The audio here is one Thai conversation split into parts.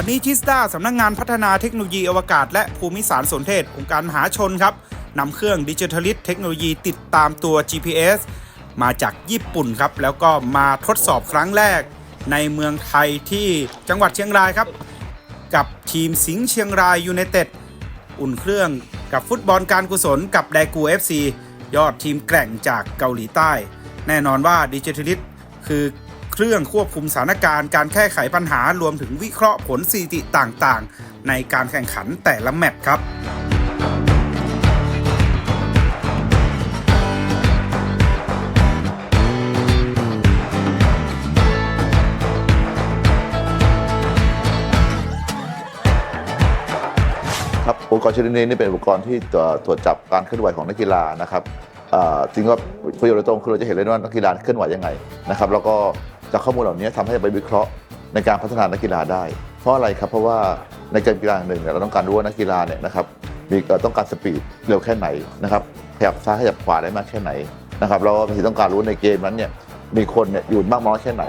นี้จิสตาสำนักงงานพัฒนาเทคโนโลยีอวกาศ และภูมิสารสนเทศองค์การมหาชนครับนำเครื่องดิจิทัลิสเทคโนโลยีติดตามตัว GPS มาจากญี่ปุ่นครับ แล้วก็มาทดสอบครั้งแรก ในเมืองไทยที่จังหวัดเชียงรายครับ กับทีมสิงห์เชียงรายยูไนเต็ดอุ่นเครื่องกับฟุตบอลการกุศลกับแดกู FC ยอดทีมแกร่งจากเกาหลีใต้ แน่นอนว่าดิจิทัลิสคือ รื่องควบคุมสถานการณ์การแก้ไขปัญหารวมถึงวิเคราะห์ผลสถิติต่างๆ ในการแข่งขันแต่ละแมตช์ครับครับอุปกรณ์ชนิดนี้นี่เป็นอุปกรณ์ที่ตรวจจับการเคลื่อนไหวของนักกีฬานะครับจริงก็ประโยชน์โดยตรงคือเราจะเห็นเลยว่านักกีฬาเคลื่อนไหวยังไงนะครับ แล้วก็ จากข้อมูลเหล่านี้ทำให้ไปวิเคราะห์ในการพัฒนานักกีฬาได้ เพราะอะไรครับ เพราะว่าในเกมกีฬาหนึ่งเนี่ยเราต้องการรู้ว่านักกีฬาเนี่ยนะครับมีต้องการสปีดเร็วแค่ไหนนะครับขยับซ้ายขยับขวาได้มากแค่ไหนนะครับเราบางทีต้องการรู้ในเกมนั้นเนี่ยมีคนเนี่ยอยู่มากน้อยแค่ไหน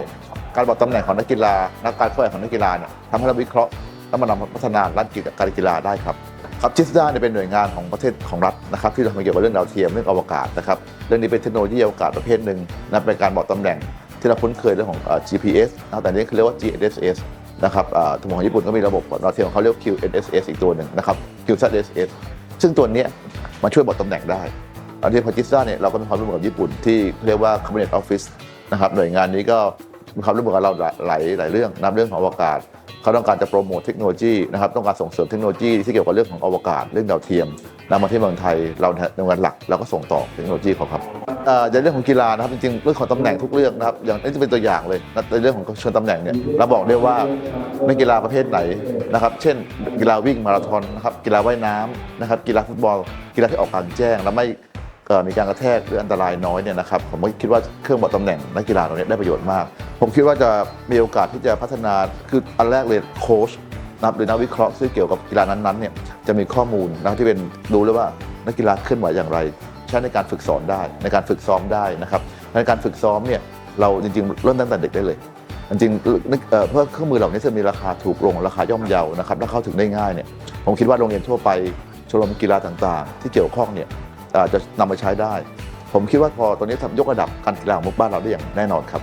การบอกตำแหน่งของนักกีฬานักการเคลื่อนของนักกีฬาเนี่ยทำให้เราวิเคราะห์แล้วมานำพัฒนาด้านการกีฬาได้ครับครับจิสดาเนี่ยเป็นหน่วยงานของประเทศของรัฐนะครับที่ทำเกี่ยวกับเรื่องดาวเทียมเรื่องอวกาศนะครับเรื่องนี้เป็นเทคโนโลยีอวกาศประเภทหนึ่งนะเป็นการบอกตำแหน่ง ที่เราคุ้นเคยเรื่องของ GPS นะแต่นี้เขาเรียกว่า GNSS นะครับทางของญี่ปุ่นก็มีระบบดาวเทียมของเขาเรียกว่า QNSS อีกตัวหนึ่งนะครับ QZSS ซึ่งตัวนี้มาช่วยบอกตำแหน่งได้อันที่พอจิสดาเนี่ยเราก็มีความร่วมมือกับญี่ปุ่นที่เรียกว่า Cabinet Office นะครับหน่วยงานนี้ก็มีความร่วมมือกับเราหลายหลายเรื่องนับเรื่องของอวกาศ เขาต้องการจะโปรโมทเทคโนโลยีนะครับต้องการส่งเสริมเทคโนโลยีที่เกี่ยวกับเรื่องของอวกาศเรื่องดาวเทียมนำมาที่เมืองไทยเราในงานหลักเราก็ส่งต่อเทคโนโลยีเขาครับเอ่อในเรื่องของกีฬานะครับจริงๆเรื่องของตำแหน่งทุกเรื่องนะครับอย่างนี้จะเป็นตัวอย่างเลยในเรื่องของเชิงตำแหน่งเนี่ยเราบอกได้ว่านักกีฬาประเภทไหนนะครับเช่น กีฬาวิ่งมาราธอนนะครับกีฬาว่ายน้ำนะครับกีฬาฟุตบอล กีฬาที่ออกกลางแจ้งแล้วไม่มีการกระแทกหรืออันตรายน้อยเนี่ยนะครับผมก็คิดว่าเครื่องบอกตำแหน่งนักกีฬาตรงนี้ได้ประโยชน์มาก ผมคิดว่าจะมีโอกาสที่จะพัฒนาคืออันแรกเลยโค้ชนะครับหรือนักวิเคราะห์ซึ่เกี่ยวกับกีฬานั้นๆเนี่ยจะมีข้อมูลนะครับที่เป็นดูเลยว่านักกีฬาเคลื่อนไหวอย่างไร ใช้ในการฝึกสอนได้ ในการฝึกซ้อมได้นะครับในการฝึกซ้อมเนี่ยเราจริงๆ เริ่มตั้งแต่เด็กได้เลยจริงๆเเพื่อเครื่องมือเหล่านี้จะมีราคาถูกลงราคาย่อมเยานะครับและเข้าถึงได้ง่ายเนี่ยผมคิดว่าโรงเรียนทั่วไปชมรมกีฬาต่างๆ ที่เกี่ยวข้องเนี่ยจะนำมาใช้ได้ ผมคิดว่าพอตอนนี้ทำยกระดับการกีฬาของบ้านเราได้อย่างแน่นอนครับ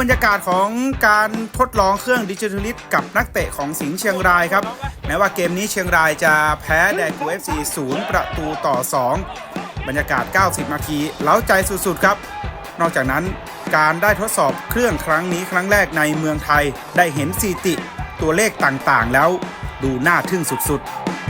บรรยากาศของการทดลองเครื่องดิจิทัลิสกับนักเตะของสิงห์เชียงรายครับ แม้ว่าเกมนี้เชียงรายจะแพ้แดกู FC 0ประตูต่อ 2 บรรยากาศ 90 นาทีเล้าใจสุดๆครับ นอกจากนั้นการได้ทดสอบเครื่องครั้งนี้ครั้งแรกในเมืองไทยได้เห็นสถิติตัวเลขต่างๆ แล้วดูน่าทึ่งสุดๆ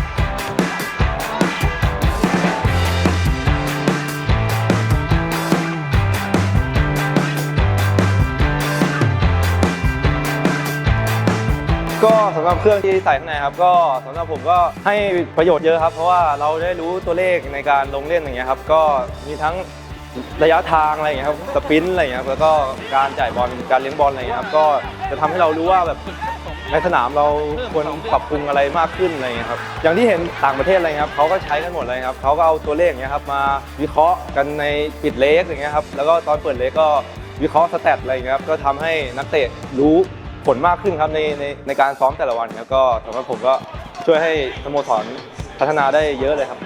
ก็สำหรับเครื่องที่ใส่ข้างในครับก็สำหรับผมก็ให้ประโยชน์เยอะครับ เพราะว่าเราได้รู้ตัวเลขในการลงเล่นอย่างเงี้ยครับก็มีทั้งระยะทางอะไรอย่างเงี้ยครับสปินอะไรอย่างเงี้ยแล้วก็การจ่ายบอลการเลี้ยงบอลอะไรอย่างเงี้ยครับก็จะทำให้เรารู้ว่าแบบในสนามเราควรปรับปรุงอะไรมากขึ้นอะไรอย่างเงี้ยครับอย่างที่เห็นต่างประเทศอะไรเงี้ยครับเขาก็ใช้กันหมดเลยครับเขาก็เอาตัวเลขอย่างเงี้ยครับมาวิเคราะห์กันในปิดเลกอย่างเงี้ยครับแล้วก็ตอนเปิดเลกก็วิเคราะห์สแตทอะไรอย่างเงี้ยครับก็ทำให้นักเตะรู้ ผลมากขึ้นครับในในในการซ้อมแต่ละวันครับก็สำหรับผมก็ช่วยให้สโมสรพัฒนาได้เยอะเลยครับ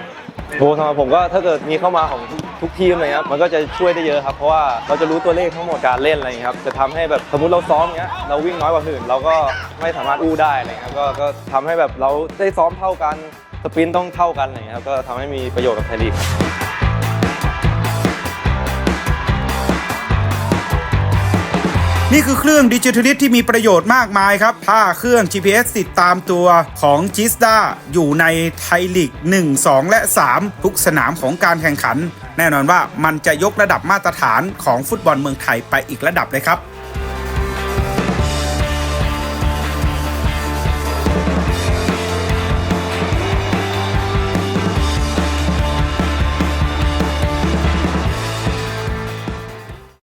โหสำหรับผมก็ถ้าเกิดมีเข้ามาของทุกทุกทีมเลยครับมันก็จะช่วยได้เยอะครับเพราะว่าเราจะรู้ตัวเลขทั้งหมดการเล่นอะไรอย่างเงี้ยครับจะทำให้แบบสมมติเราซ้อมเงี้ยเราวิ่งน้อยกว่าคนอื่น เราก็ไม่สามารถอู้ได้อะไรเงี้ยครับก็ก็ทำให้แบบเราได้ซ้อมเท่ากันสปรินต์ต้องเท่ากันอะไรเงี้ยครับก็ทำให้มีประโยชน์กับไทยลีก นี่คือเครื่องดิจิทัลิสที่มีประโยชน์มากมายครับ ถ้าเครื่อง GPS ติดตามตัวของจิสดาอยู่ในไทยลีก 1 2 และ 3 ทุกสนามของการแข่งขัน แน่นอนว่ามันจะยกระดับมาตรฐานของฟุตบอลเมืองไทยไปอีกระดับเลยครับ